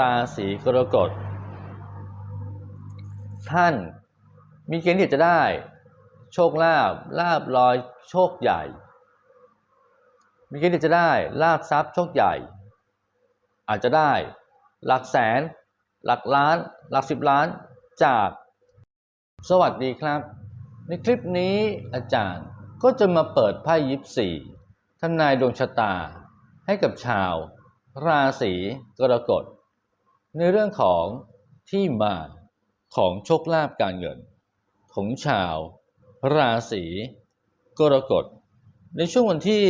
ราศีกรกฎ ท่านมีเกณฑ์ที่จะได้ โชคลาภลาบลอยโชคใหญ่ มีเกณฑ์ที่จะได้ลาบทรัพย์โชคใหญ่ อาจจะได้หลักแสน หลักล้าน หลักสิบล้านจากสวัสดีครับ ในคลิปนี้อาจารย์ก็จะมาเปิดไพ่ยิปซีทำนายดวงชะตาให้กับชาว ราศีกรกฎ ในเรื่องของที่มาของโชคลาภการเงิน ของชาว ราศีกรกฎ ในช่วงวันที่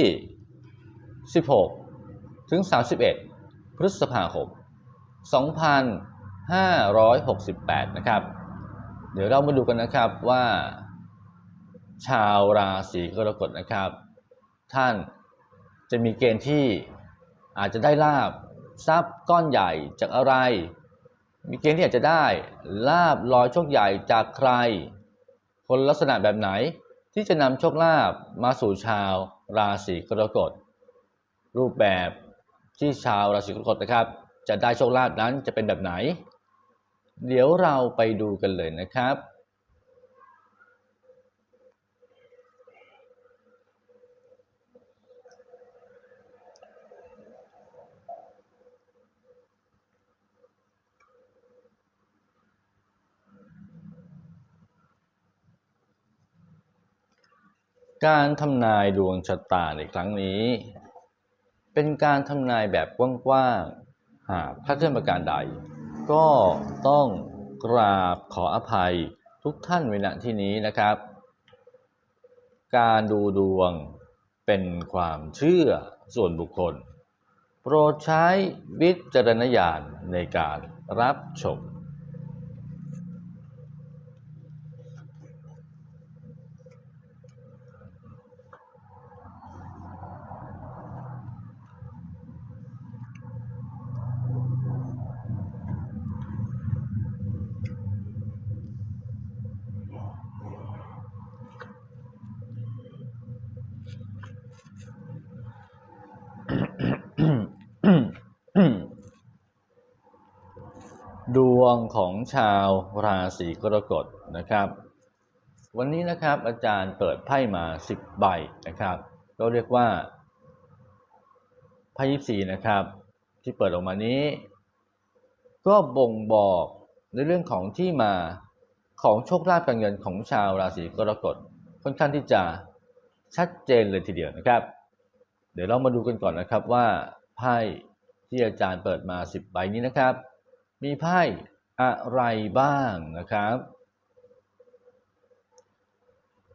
16 ถึง 31 พฤษภาคม 2568 นะครับ เดี๋ยวเรามาดูกันนะครับว่า ชาวราศีกรกฎนะครับ ท่านจะมีเกณฑ์ที่อาจจะได้ลาบ ทรัพย์ก้อนใหญ่จากอะไร มีเกณฑ์ที่อาจจะได้ลาบลอยโชคใหญ่จากใคร คนลักษณะแบบไหนที่จะนำโชคลาภมาสู่ชาวราศีกรกฎ รูปแบบที่ชาวราศีกรกฎนะครับ จะได้โชคลาภนั้นจะเป็นแบบไหน เดี๋ยวเราไปดูกันเลยนะครับ การทำนายดวงชะตาในครั้งนี้ เป็นการทำนายแบบกว้างๆ หากพลาดเคลื่อนประการใด ก็ต้องกราบขออภัยทุกท่านไว้ณที่นี้นะครับ การดูดวงเป็นความเชื่อส่วนบุคคล โปรดใช้วิจารณญาณในการรับชม ดวงของชาวราศีกรกฎนะครับ วันนี้นะครับอาจารย์เปิดไพ่มา10ใบนะครับเราเรียกว่าไพ่ยิปซีนะครับ ที่เปิดออกมานี้ ก็บ่งบอกในเรื่องของที่มาของโชคลาภการเงินของชาวราศีกรกฎค่อนข้างที่จะชัดเจนเลยทีเดียวนะครับ เดี๋ยวเรามาดูกันก่อนนะครับว่าไพ่ที่อาจารย์เปิดมา10ใบนี้นะครับ มีไพ่อะไรบ้างนะครับ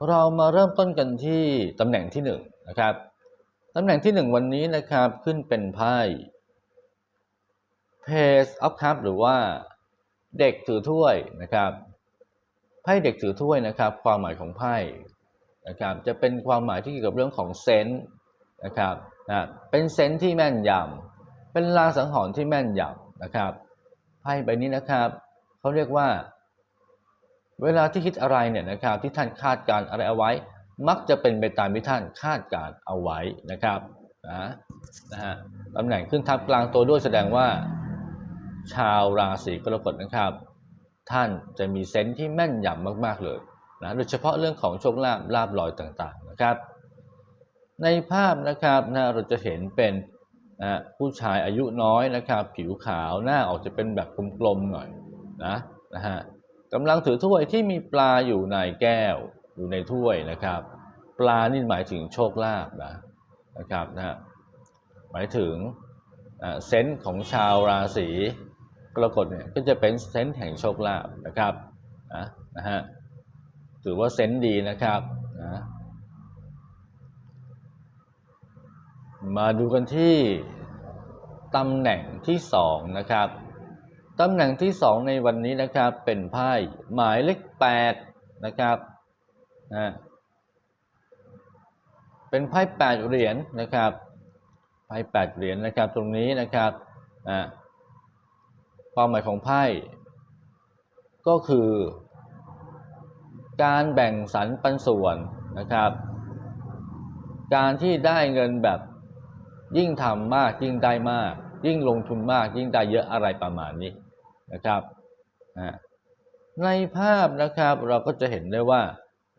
เรามาเริ่มต้นกันที่ตำแหน่งที่1นนะครับตำแหน่งที่ 1 วันนี้นะครับขึ้นเป็นไพ่ Page of Cup หรือว่าเด็กถือถ้วยนะครับไพ่เด็กถือถ้วยนะครับ ความหมายของไพ่นะครับจะเป็นความหมายที่เกี่ยวกับเรื่องของเซนส์นะครับนะเป็นเซนส์ที่แม่นยำเป็นลางสังหรณ์ที่แม่นยำนะครับ พ่ใบนี้นะครับเขาเรียกว่า เวลาที่คิดอะไรเนี่ยนะครับ ที่ท่านคาดการอะไรเอาไว้ มักจะเป็นไปตามที่ท่านคาดการเอาไว้นะครับนะนะฮะตำแหน่งขึ้นทับกลางตัวด้วยแสดงว่า ชาวราศีกรกฎนะครับ ท่านจะมีเซนส์ที่แม่นยำมากๆเลยนะโดยเฉพาะเรื่องของโชคลาภลาบลอยต่างๆนะครับ ในภาพนะครับนะเราจะเห็นเป็น นะผู้ชายอายุน้อยนะครับ ผิวขาวหน้าออกจะเป็นแบบกลมๆหน่อยนะนะฮะกำลังถือถ้วยที่มีปลาอยู่ในแก้ว อยู่ในถ้วยนะครับ ปลานี่หมายถึงโชคลาภนะนะครับนะฮะหมายถึงเซนส์ของชาวราศีกรกฎเนี่ยก็จะเป็นเซนส์แห่งโชคลาภนะครับนะนะฮะถือว่าเซนส์ดีนะครับนะ มาดูกันที่ตำแหน่งที่สองนะครับ ตำแหน่งที่สองในวันนี้นะครับเป็นไพ่หมายเลขแปดนะครับนะเป็นไพ่แปดเหรียญนะครับไพ่แปดเหรียญนะครับตรงนี้นะครับนะความหมายของไพ่ก็คือ การแบ่งสรรปันส่วนนะครับ การที่ได้เงินแบบ ยิ่งทำมากยิ่งได้มาก ยิ่งลงทุนมาก ยิ่งได้เยอะอะไรประมาณนี้นะครับในภาพนะครับเราก็จะเห็นได้ว่า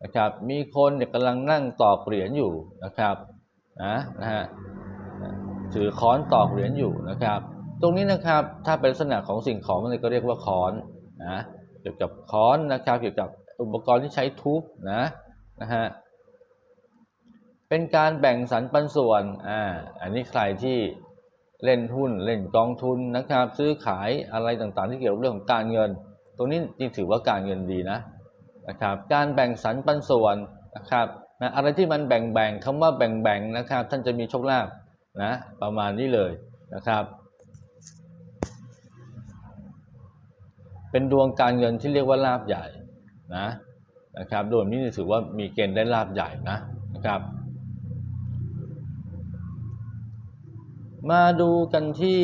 นะครับมีคนเนี่ยกำลังนั่งตอกเหรียญอยู่นะครับนะนะฮะถือค้อนตอกเหรียญอยู่นะครับ ตรงนี้นะครับถ้าเป็นลักษณะของสิ่งของมันก็เรียกว่าค้อนนะเกี่ยวกับค้อนนะครับเกี่ยวกับอุปกรณ์ที่ใช้ทุบนะนะฮะ เป็นการแบ่งสรรปันส่วน อ่า อันนี้ใครที่เล่นหุ้นเล่นกองทุนนะครับ ซื้อขายอะไรต่างๆ ที่เกี่ยวกับเรื่องของการเงิน ตรงนี้จริงถือว่าการเงินดีนะนะครับ การแบ่งสรรปันส่วนนะครับนะอะไรที่มันแบ่งๆคำว่าแบ่งๆนะครับ ท่านจะมีโชคลาภนะประมาณนี้เลยนะครับ เป็นดวงการเงินที่เรียกว่าลาบใหญ่นะนะครับดวงนี้ถือว่ามีเกณฑ์ได้ลาบใหญ่นะนะครับ มาดูกันที่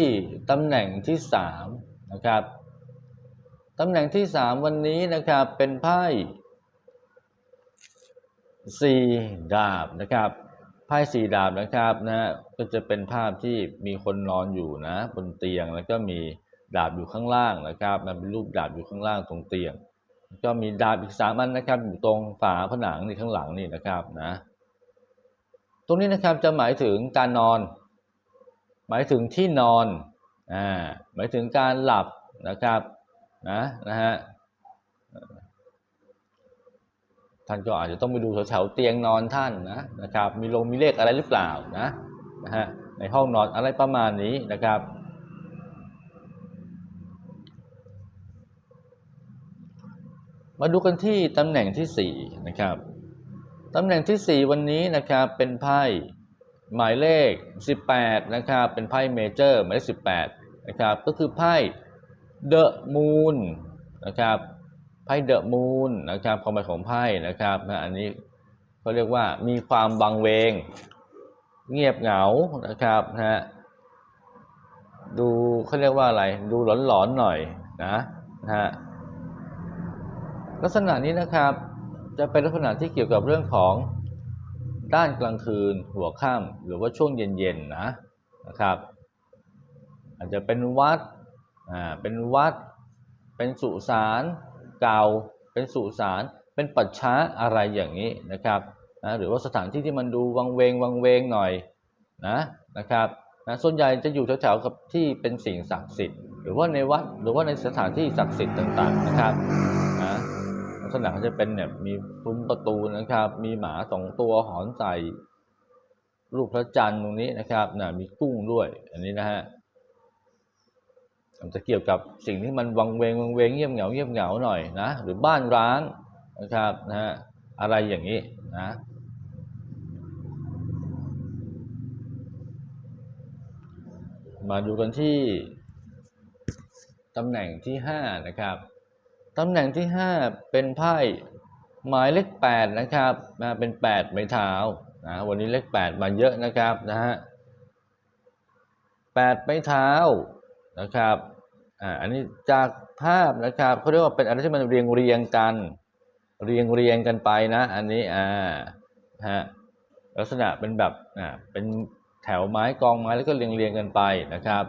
ตำแหน่งที่สามนะครับตำแหน่งที่สามวันนี้นะครับเป็นไพ่สี่ดาบนะครับไพ่สี่ดาบนะครับนะก็จะเป็นภาพที่มีคนนอนอยู่นะบนเตียงแล้วก็มีดาบอยู่ข้างล่างนะครับมันเป็นรูปดาบอยู่ข้างล่างตรงเตียง ก็มีดาบอีกสามอันนะครับอยู่ตรงฝาผนังนี่ข้างหลังนี่นะครับนะ ตรงนี้นะครับจะหมายถึงการนอน หมายถึงที่นอนอ่าหมายถึงการหลับนะครับนะนะฮะท่านก็อาจจะต้องไปดูแถวๆเตียงนอนท่านนะนะครับมีลงมีเลขอะไรหรือเปล่านะนะฮะในห้องนอนอะไรประมาณนี้นะครับ มาดูกันที่ตำแหน่งที่สี่นะครับตำแหน่งที่สี่วันนี้นะครับเป็นไพ่ หมายเลข 18 นะครับ เป็นไพ่เมเจอร์หมายเลข 18 นะครับ ก็คือไพ่เดอะมูนนะครับไพ่เดอะมูนนะครับความหมายของไพ่นะครับนะอันนี้เขาเรียกว่ามีความบังเวง เงียบเหงานะครับนะฮะดูเขาเรียกว่าอะไร ดูหลอนๆหน่อยนะนะฮะลักษณะนี้นะครับจะเป็นลักษณะที่เกี่ยวกับเรื่องของ ด้านกลางคืนหัวค่ำหรือว่าช่วงเย็นๆนะนะครับ อาจจะเป็นวัดอ่าเป็นวัด เป็นสุสานเก่าเป็นสุสานเป็นปัจฉาอะไรอย่างนี้นะครับนะหรือว่าสถานที่ที่มันดูวังเวงวังเวงหน่อยนะนะครับนะส่วนใหญ่จะอยู่แถวๆกับที่เป็นสิ่งศักดิ์สิทธิ์หรือว่าในวัดหรือว่าในสถานที่ศักดิ์สิทธิ์ต่างๆนะครับ ษณะเขาจะเป็นเนี่ยมีซุ้มประตูนะครับ มีหมาสองตัวหอนใส่รูปพระจันทร์ตรงนี้นะครับนะมีกุ้งด้วย อันนี้นะฮะจะเกี่ยวกับสิ่งที่มันวังเวงวังเวงเงียบเหงาเงียบเหงาหน่อยนะหรือบ้านร้างนะครับนะฮะอะไรอย่างนี้นะมาดูกันที่ตำแหน่งที่ห้านะครับ ตำแหน่งที่ห้าเป็นไพ่หมายเลขแปดนะครับมาเป็นแปดไม้เท้านะวันนี้เลขแปดมาเยอะนะครับนะฮะแปดไม้เท้านะครับอ่าอันนี้จากภาพนะครับเขาเรียกว่าเป็นอะไรที่มันเรียงเรียงกัน เรียงเรียงกันไปนะ อันนี้อ่าฮะลักษณะเป็นแบบอ่าเป็นแถวไม้กองไม้แล้วก็เรียงเรียงกันไปนะครับ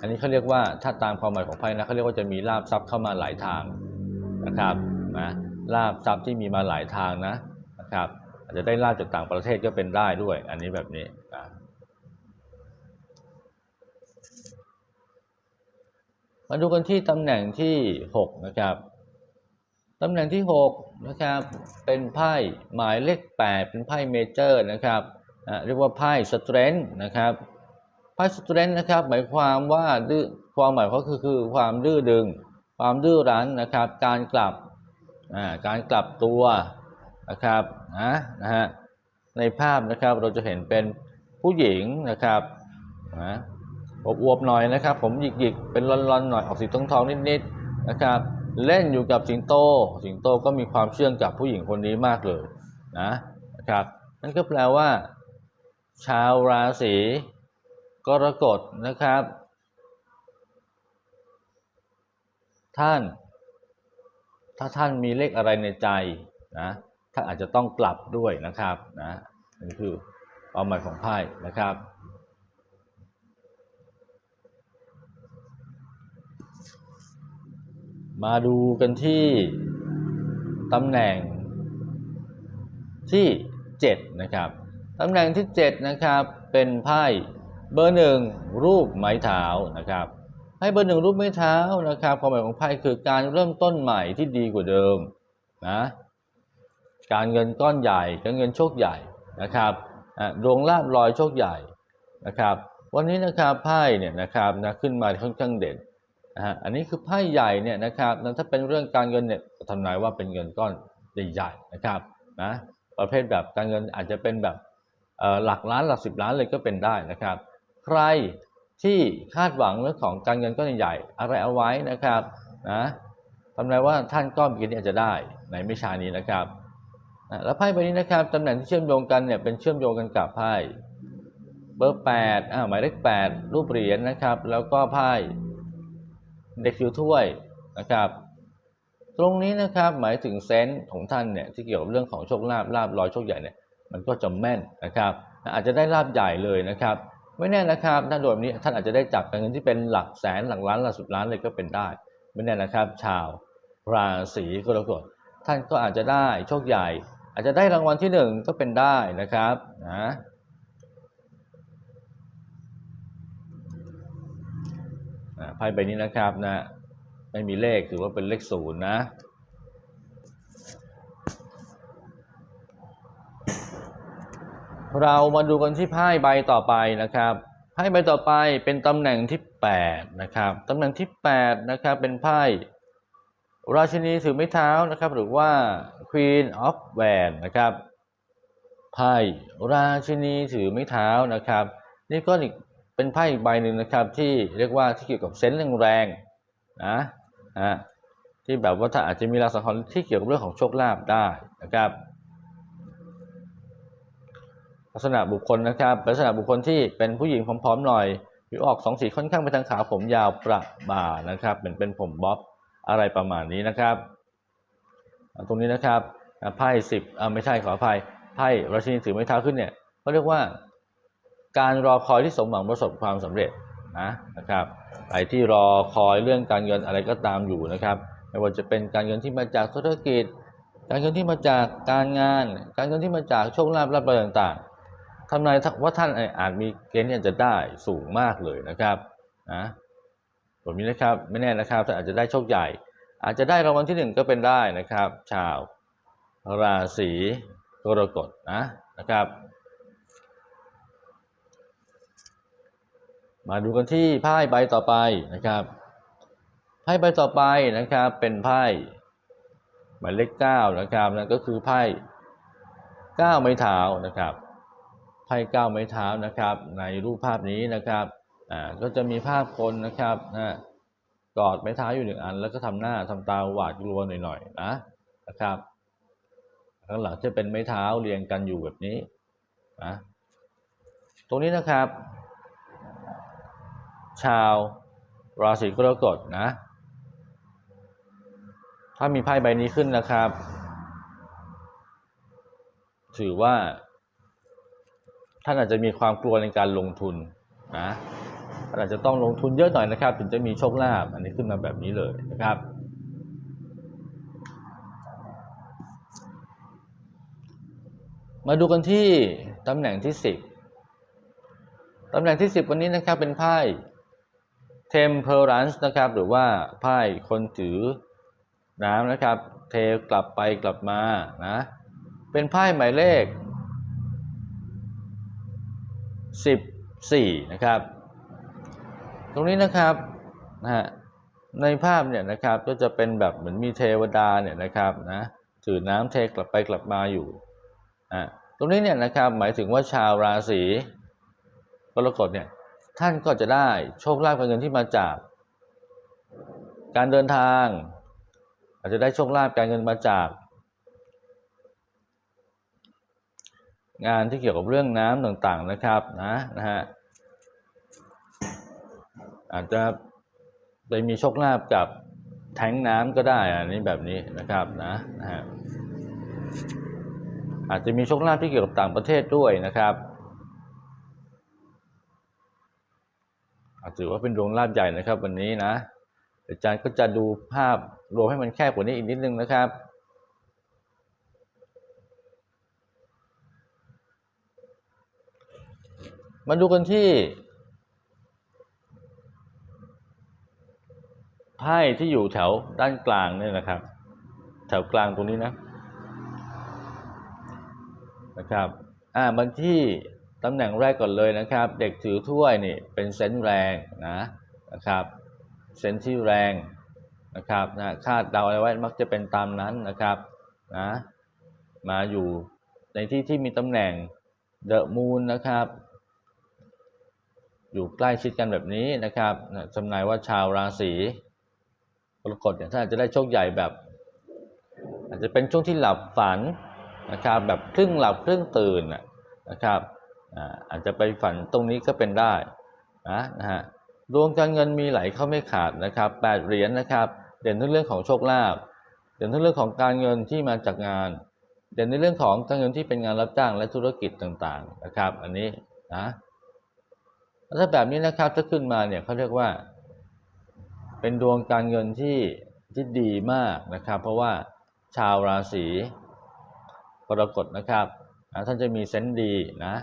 อันนี้เขาเรียกว่าถ้าตามความหมายของไพ่นะเขาเรียกว่าจะมีลาบทรัพย์เข้ามาหลายทางนะครับนะลาบทรัพย์ที่มีมาหลายทางนะนะครับอาจจะได้ลาบจากต่างประเทศก็เป็นได้ด้วย อันนี้แบบนี้นะมาดูกันที่ตำแหน่งที่หกนะครับตำแหน่งที่หกนะครับ เป็นไพ่หมายเลขแปดเป็นไพ่เมเจอร์นะครับอะเรียกว่าไพ่สเตรนท์นะครับ ไพ่สเตรนนะครับหมายความว่าดื้อความหมายเขาคือคือความดื้อดึง ความดื้อรั้นนะครับ การกลับอ่าการกลับตัวนะครับนะนะฮะในภาพนะครับเราจะเห็นเป็นผู้หญิงนะครับนะอวบหน่อยนะครับ ผมหยิกๆเป็นลอนๆหน่อยออกสีทองๆนิดๆนะครับเล่นอยู่กับสิงโต สิงโตก็มีความเชื่องกับผู้หญิงคนนี้มากเลยนะนะครับนั่นก็แปลว่า ชาวราศี กรกฎนะครับ ท่าน ถ้าท่านมีเลขอะไรในใจนะท่านอาจจะต้องกลับด้วยนะครับนะนี่คือความหมายของไพ่นะครับมาดูกันที่ตำแหน่งที่ 7 นะครับ ตำแหน่งที่ 7 นะครับ เป็นไพ่ เบอร์หนึ่งรูปไม้เท้านะครับไพ่เบอร์หนึ่งรูปไม้เท้านะครับความหมายของไพ่คือการเริ่มต้นใหม่ที่ดีกว่าเดิมนะการเงินก้อนใหญ่การเงินโชคใหญ่นะครับดวงลาบลอยโชคใหญ่นะครับ วันนี้นะครับไพ่เนี่ยนะครับนะขึ้นมาค่อนข้างเด่นนะฮะอันนี้คือไพ่ใหญ่เนี่ยนะครับถ้าเป็นเรื่องการเงินเนี่ยทำนายว่าเป็นเงินก้อนใหญ่ๆนะครับนะประเภทแบบการเงินอาจจะเป็นแบบหลักล้านหลักสิบล้านเลยก็เป็นได้นะครับ ใครที่คาดหวังเรื่องของการเงินก้อนใหญ่ๆอะไรเอาไว้นะครับนะทำนายว่าท่านก็มีเกณฑ์ที่อาจจะได้ในไม่ช้านี้นะครับนะแล้วไพ่ใบนี้นะครับตำแหน่งที่เชื่อมโยงกันเนี่ยเป็นเชื่อมโยงกันกับไพ่เบอร์แปดอ่าหมายเลขแปดรูปเหรียญนะครับ แล้วก็ไพ่เด็กอยู่ถ้วยนะครับ ตรงนี้นะครับหมายถึงเซนส์ของท่านเนี่ยที่เกี่ยวกับเรื่องของโชคลาภลาภลอยโชคใหญ่เนี่ยมันก็จะแม่นนะครับ อาจจะได้ลาบใหญ่เลยนะครับ ไม่แน่นะครับถ้าโดยแบบนี้ท่านอาจจะได้จับเงินที่เป็นหลักแสนหลักล้านหลักสิบล้านเลยก็เป็นได้ ไม่แน่นะครับ ชาวราศีกรกฎท่านก็อาจจะได้โชคใหญ่ อาจจะได้รางวัลที่หนึ่งก็เป็นได้นะครับนะไพ่ใบนี้นะครับนะไม่มีเลขถือว่าเป็นเลขศูนย์นะ เรามาดูกันที่ไพ่ใบต่อไปนะครับไพ่ใบต่อไปเป็นตำแหน่งที่8นะครับตำแหน่งที่8นะครับเป็นไพ่ราชินีถือไม้เท้านะครับ หรือว่า Queen of w a n d นะครับไพ่ราชินีถือไม้เท้านะครับ นี่ก็อีกเป็นไพ่อีกใบหนึ่งนะครับ ที่เรียกว่าที่เกี่ยวกับเซนส์แรงๆนะฮะที่แบบว่าถ้าอาจจะมีลักษณะที่เกี่ยวกับเรื่องของโชคลาภได้นะครับ ลักษณะบุคคลนะครับ ลักษณะบุคคลที่เป็นผู้หญิงผอมๆหน่อยผิวออกสองสีค่อนข้างไปทางขาวผมยาวประบ่านะครับเป็นเป็นผมบ๊อบอะไรประมาณนี้นะครับ ตรงนี้นะครับไพ่สิบอ่าไม่ใช่ขออภัยไพ่ราชินีถือไม้เท้าขึ้นเนี่ยเขาเรียกว่า การรอคอยที่สมหวังประสบความสำเร็จนะนะครับใครที่รอคอยเรื่องการเงินอะไรก็ตามอยู่นะครับไม่ว่าจะเป็นการเงินที่มาจากธุรกิจ การเงินที่มาจากการงาน การเงินที่มาจากโชคลาภลาภอะไรต่างๆ ทำนายว่าท่านอาจมีเกณฑ์ที่จะได้สูงมากเลยนะครับนะแบบนี้นะครับไม่แน่นะครับท่านอาจจะได้โชคใหญ่ อาจจะได้รางวัลที่หนึ่งก็เป็นได้นะครับ ชาวราศีกรกฎนะนะครับ มาดูกันที่ไพ่ใบต่อไปนะครับไพ่ใบต่อไปนะครับเป็นไพ่หมายเลขเก้านะครับนั่นก็คือไพ่เก้าไม้เท้านะครับ ไพ่เก้าไม้เท้านะครับ ในรูปภาพนี้นะครับอ่าก็จะมีภาพคนนะครับนะกอดไม้เท้าอยู่หนึ่งอัน แล้วก็ทำหน้าทำตาหวาดกลัวหน่อยๆนะนะครับข้างหลังจะเป็นไม้เท้าเรียงกันอยู่แบบนี้นะตรงนี้นะครับ ชาวราศีกรกฎนะ ถ้ามีไพ่ใบนี้ขึ้นนะครับ ถือว่า ท่านอาจจะมีความกลัวในการลงทุนนะท่านอาจจะต้องลงทุนเยอะหน่อยนะครับ ถึงจะมีโชคลาภอันนี้ขึ้นมาแบบนี้เลยนะครับ มาดูกันที่ตำแหน่งที่สิบตำแหน่งที่สิบวันนี้นะครับเป็นไพ่ Temperance นะครับ หรือว่าไพ่คนถือน้ำนะครับ เทกลับไปกลับมานะ เป็นไพ่หมายเลข 14 นะครับ ตรงนี้นะครับนะฮะในภาพเนี่ยนะครับก็จะเป็นแบบเหมือนมีเทวดาเนี่ยนะครับนะถือน้ำเทกลับไปกลับมาอยู่อะตรงนี้เนี่ยนะครับหมายถึงว่าชาวราศีกรกฎเนี่ยท่านก็จะได้โชคลาภการเงินที่มาจาก การเดินทาง อาจจะได้โชคลาภการเงินมาจาก งานที่เกี่ยวกับเรื่องน้ำต่างๆนะครับนะนะฮะอาจจะไปมีโชคลาภกับแทงน้ำก็ได้อันนี้แบบนี้นะครับนะนะฮะอาจจะมีโชคลาภที่เกี่ยวกับต่างประเทศด้วยนะครับอาถือว่าเป็นดวงลาภใหญ่นะครับวันนี้นะอาจารย์ก็จะดูภาพรวมให้มันแคบกว่านี้อีกนิดนึงนะครับ มาดูกันที่ไพ่ที่อยู่แถวด้านกลางเนี่ยนะครับ แถวกลางตรงนี้นะนะครับอ่ามันที่ตำแหน่งแรกก่อนเลยนะครับ เด็กถือถ้วยนี่เป็นเซนส์แรงนะนะครับเซนส์ที่แรงนะครับนะคาดเดาอะไรไว้มักจะเป็นตามนั้นนะครับนะมาอยู่ในที่ที่มีตำแหน่งเดอะมูนนะครับ อยู่ใกล้ชิดกันแบบนี้นะครับจำนายว่าชาวราศีกรกฎเนี่ยท่านอาจจะได้โชคใหญ่แบบ อาจจะเป็นช่วงที่หลับฝันนะครับแบบครึ่งหลับครึ่งตื่นนะครับอาจจะไปฝันตรงนี้ก็เป็นได้นะนะฮะดวงการเงินมีไหลเข้าไม่ขาดนะครับแปดเหรียญนะครับเด่นในเรื่องของโชคลาภเด่นในเรื่องของการเงินที่มาจากงาน เด่นในเรื่องของการเงินที่เป็นงานรับจ้างและธุรกิจต่างๆนะครับ อันนี้นะ ถ้าแบบนี้นะครับถ้าขึ้นมาเนี่ยเขาเรียกว่า เป็นดวงการเงินที่ที่ดีมากนะครับ เพราะว่าชาวราศีกรกฎนะครับท่านจะมีเซนส์ดีนะ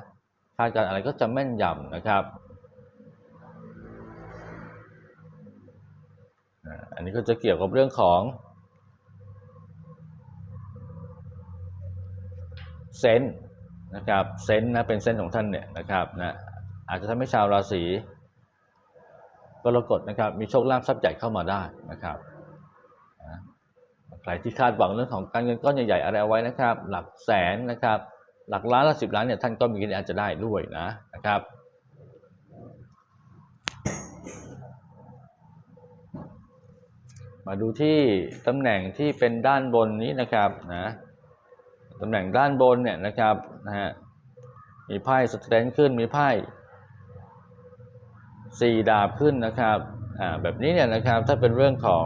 คาดการอะไรก็จะแม่นยำนะครับอันนี้ก็จะเกี่ยวกับเรื่องของเซนนะครับเซนนะเป็นเซนของท่านเนี่ยนะครับนะ อาจจะทำให้ชาวราศีกรกฎนะครับ มีโชคลาภทรัพย์ใหญ่เข้ามาได้นะครับใครที่คาดหวังเรื่องของการเงินก้อนใหญ่ๆอะไรเอาไว้นะครับ หลักแสนนะครับ หลักล้านหลักสิบล้านเนี่ยท่านก็มีเกณฑ์อาจจะได้ด้วยนะนะครับมาดูที่ตำแหน่งที่เป็นด้านบนนี้นะครับนะตำแหน่งด้านบนเนี่ยนะครับนะฮะมีไพ่สแตนขึ้นมีไพ่ สี่ดาบขึ้นนะครับแบบนี้เนี่ยนะครับถ้าเป็นเรื่องของ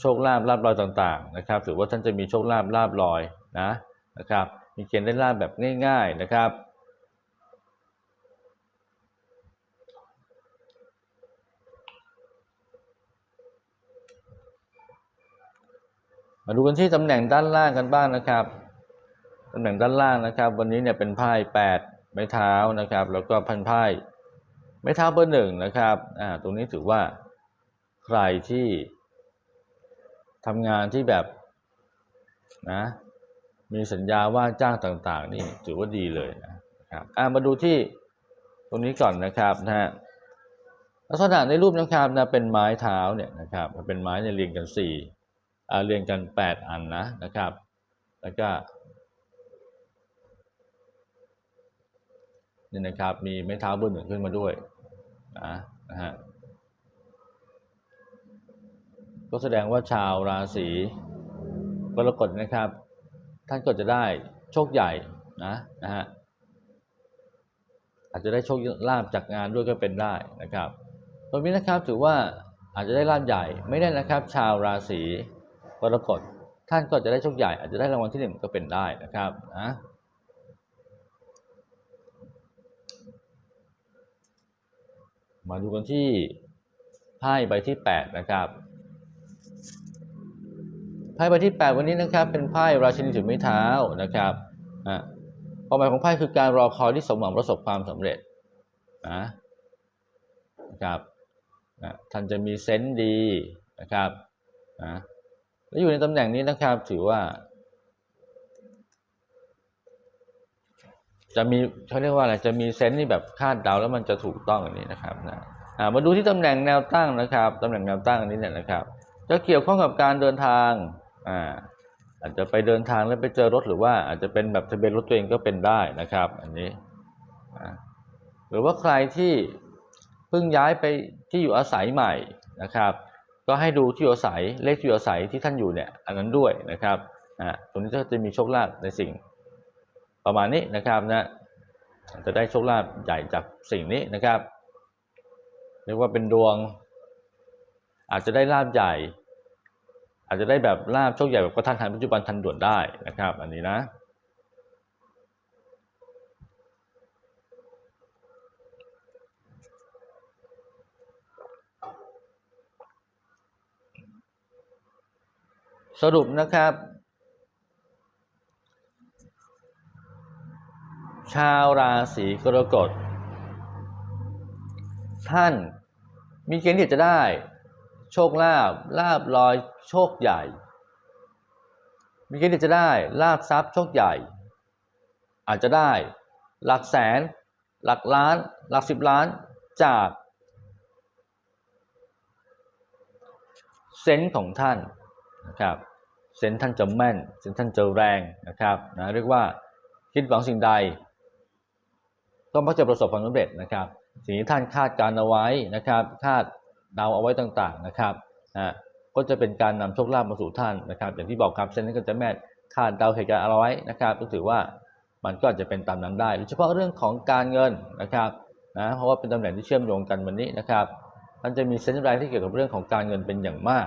โชคลาภลาบลอยต่างๆนะครับถือว่าท่านจะมีโชคลาภลาบลอยนะนะครับ มีเกณฑ์ได้ลาบแบบง่าย ๆนะครับ มาดูกันที่ตำแหน่งด้านล่างกันบ้างนะครับตำแหน่งด้านล่างนะครับ วันนี้เนี่ยเป็นไพ่แปด ม้เท้านะครับ แล้วก็พันไพ่ไม้เท้าเบอร์หนึ่งนะครับอ่าตรงนี้ถือว่าใครที่ทำงานที่แบบนะมีสัญญาว่าจ้างต่างๆ นี่ถือว่าดีเลยนะครับอ่ามาดูที่ตรงนี้ก่อนนะครับนะฮะลักษณะในรูปนะครับนะเป็นไม้เท้าเนี่ยนะครับเป็นไม้เนี่ยเรียงกันสี่อ่าเรียงกันแปดอันนะนะครับ แล้วก็ นี่นะครับ มีไม้เท้าเบอร์หนึ่งขึ้นมาด้วยนะนะฮะก็แสดงว่าชาวราศีกรกฎนะครับ ท่านก็จะได้โชคใหญ่นะนะฮะอาจจะได้โชคลาภจากงานด้วยก็เป็นได้นะครับตรงนี้นะครับถือว่าอาจจะได้ลาภใหญ่ไม่ได้นะครับ ชาวราศีกรกฎท่านก็จะได้โชคใหญ่อาจจะได้รางวัลที่หนึ่งก็เป็นได้นะครับนะ มาดูกันที่ไพ่ใบที่ 8 นะครับไพ่ใบที่ 8 วันนี้นะครับ เป็นไพ่ราชินีถือไม้เท้านะครับอะความหมายของไพ่คือการรอคอยที่สมหวังประสบความสำเร็จนะนะครับนะท่านจะมีเซนส์ดีนะครับนะแล้วอยู่ในตำแหน่งนี้นะครับ ถือว่า จะมีเขาเรียกว่าอะไรจะมีเซนส์ที่แบบคาดเดาแล้วมันจะถูกต้องอันนี้นะครับนะอ่ามาดูที่ตำแหน่งแนวตั้งนะครับตำแหน่งแนวตั้งอันนี้เนี่ยนะครับ จะเกี่ยวข้องกับการเดินทางอ่าอาจจะไปเดินทางแล้วไปเจอรถหรือว่าอาจจะเป็นแบบทะเบียนรถตัวเองก็เป็นได้นะครับ อันนี้หรือว่าใครที่เพิ่งย้ายไปที่อยู่อาศัยใหม่นะครับ ก็ให้ดูที่อยู่อาศัยเลขที่อยู่อาศัยที่ท่านอยู่เนี่ยอันนั้นด้วยนะครับอ่าตรงนี้ก็จะมีโชคลาภในสิ่ง ประมาณนี้นะครับนะจะได้โชคลาภใหญ่จากสิ่งนี้นะครับเรียกว่าเป็นดวง อาจจะได้ลาบใหญ่ อาจจะได้แบบลาบโชคใหญ่แบบกระทันหันปัจจุบันทันด่วนได้นะครับ อันนี้นะสรุปนะครับ ชาวราศีกรกฎ ท่านมีเกณฑ์ที่จะได้ โชคลาภลาบลอยโชคใหญ่ มีเกณฑ์ที่จะได้ลาบทรัพย์โชคใหญ่ อาจจะได้หลักแสน หลักล้าน หลักสิบล้านจากเซนส์ของท่านนะครับเซนส์ท่านจะแม่นเซนส์ท่านจะแรงนะครับนะเรียกว่าคิดหวังสิ่งใด ก็มักจะประสบความสำเร็จนะครับ สิ่งที่ท่านคาดการเอาไว้นะครับ คาดเดาเอาไว้ต่างๆนะครับนะก็จะเป็นการนำโชคลาภมาสู่ท่านนะครับ อย่างที่บอกครับเซนส์นั้นก็จะแม่คาดเดาเหตุการณ์เอาไว้นะครับก็ถือว่ามันก็อาจจะเป็นตามนั้นได้โดยเฉพาะเรื่องของการเงินนะครับนะเพราะว่าเป็นตำแหน่งที่เชื่อมโยงกันวันนี้นะครับมันจะมีเซนส์ไรที่เกี่ยวกับเรื่องของการเงินเป็นอย่างมาก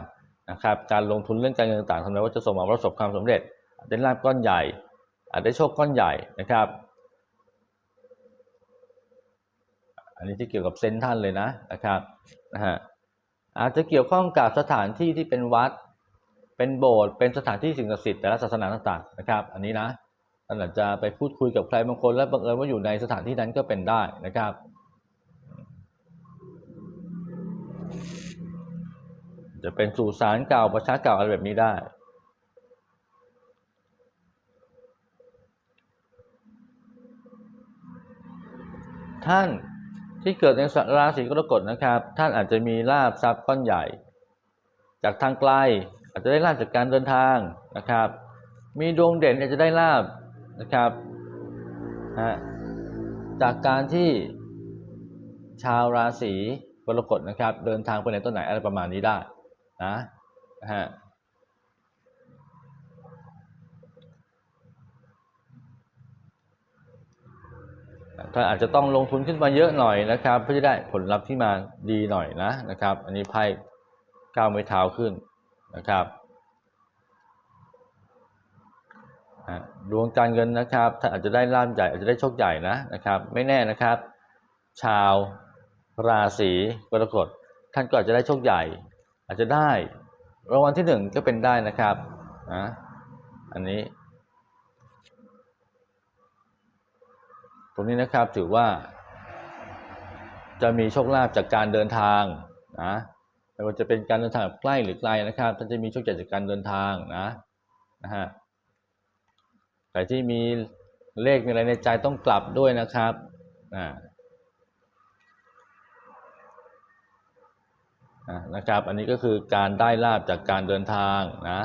นะครับ การลงทุนเรื่องการเงินต่างๆทำให้ว่าจะส่งมาประสบความสำเร็จได้ลาภก้อนใหญ่อาจได้โชคก้อนใหญ่นะครับ อันนี้ที่เกี่ยวกับเซนท่านเลยนะนะครับนะฮะอาจจะเกี่ยวข้องกับสถานที่ที่เป็นวัด เป็นโบสถ์เป็นสถานที่สิ่งศักดิ์สิทธิ์แต่ละศาสนาต่างๆนะครับ อันนี้นะท่านอาจจะไปพูดคุยกับใครบางคน แล้วบังเอิญว่าอยู่ในสถานที่นั้นก็เป็นได้นะครับจะเป็นสุสานเก่าประชาเก่าอะไรแบบนี้ได้ ท่าน ที่เกิดในราศีกรกฎนะครับ ท่านอาจจะมีลาบทรัพย์ก้อนใหญ่ จากทางไกลอาจจะได้ลาบจากการเดินทางนะครับ มีดวงเด่นอาจจะได้ลาบนะครับฮะจากการที่ชาวราศีกรกฎนะครับ เดินทางไปไหนต้นไหนอะไรประมาณนี้ได้นะนะฮะ ท่านอาจจะต้องลงทุนขึ้นมาเยอะหน่อยนะครับ เพื่อจะได้ผลลัพธ์ที่มาดีหน่อยนะนะครับ อันนี้ไพ่ก้าวไม้เท้าขึ้นนะครับดวงการเงินนะครับท่านอาจจะได้ลาภใหญ่อาจจะได้โชคใหญ่นะนะครับ ไม่แน่นะครับ ชาวราศีกรกฎท่านก็อาจจะได้โชคใหญ่ อาจจะได้รางวัลที่หนึ่งก็เป็นได้นะครับนะอันนี้ รงนี้นะครับถือว่า จะมีโชคลาภจากการเดินทางนะไม่ว่าจะเป็นการเดินทางใกล้หรือไกลนะครับท่านจะมีโชคใหญ่จากการเดินทางนะนะฮะใครที่มีเลขมีอะไรในใจต้องกลับด้วยนะครับอ่าอ่านะครับ อันนี้ก็คือการได้ลาบจากการเดินทางนะ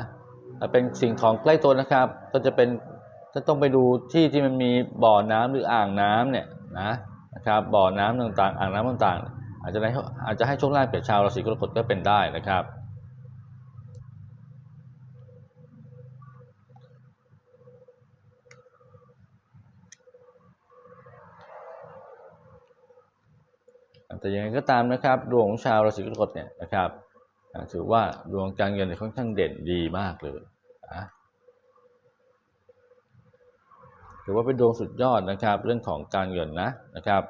ถ้าเป็นสิ่งของใกล้ตัวนะครับ ก็จะเป็น จะต้องไปดูที่ที่มันมีบ่อน้ำหรืออ่างน้ำเนี่ยนะนะครับบ่อน้ำต่างๆ อ่างน้ำต่างๆ อาจจะได้อาจจะให้โชคลาภแก่ชาวราศีกรกฎก็เป็นได้นะครับ แต่ยังไงก็ตามนะครับดวงของชาวราศีกรกฎเนี่ยนะครับถือว่าดวงการเงินค่อนข้างเด่นดีมากเลยนะ ถือว่าเป็นดวงสุดยอดนะครับ เรื่องของการเงินนะนะครับ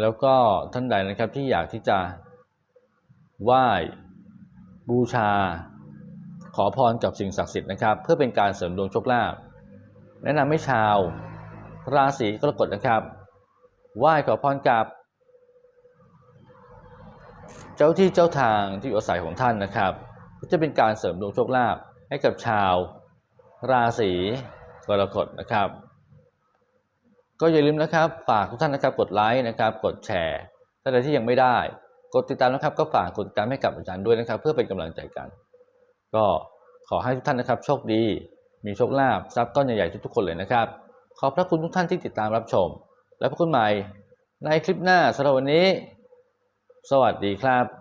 แล้วก็ท่านใดนะครับที่อยากที่จะไหว้บูชาขอพรกับสิ่งศักดิ์สิทธิ์นะครับ เพื่อเป็นการเสริมดวงโชคลาภ แนะนำให้ชาว ราศีกรกฎนะครับไหว้ขอพรกับ เจ้าที่เจ้าทางที่อยู่อาศัยของท่านนะครับก็จะเป็นการเสริมดวงโชคลาภให้กับชาว ราศีกรกฎนะครับ ก็อย่าลืมนะครับฝากทุกท่านนะครับกดไลค์นะครับ กดแชร์ท่านใดที่ยังไม่ได้ กดติดตามนะครับ ก็ฝากกดติดตามให้กับอาจารย์ด้วยนะครับ เพื่อเป็นกำลังใจกัน ก็ขอให้ทุกท่านนะครับโชคดี มีโชคลาภทรัพย์ก้อนใหญ่ๆทุกๆคนเลยนะครับ ขอบพระคุณทุกท่านที่ติดตามรับชม และพบกันใหม่ในคลิปหน้าสำหรับวันนี้ สวัสดีครับ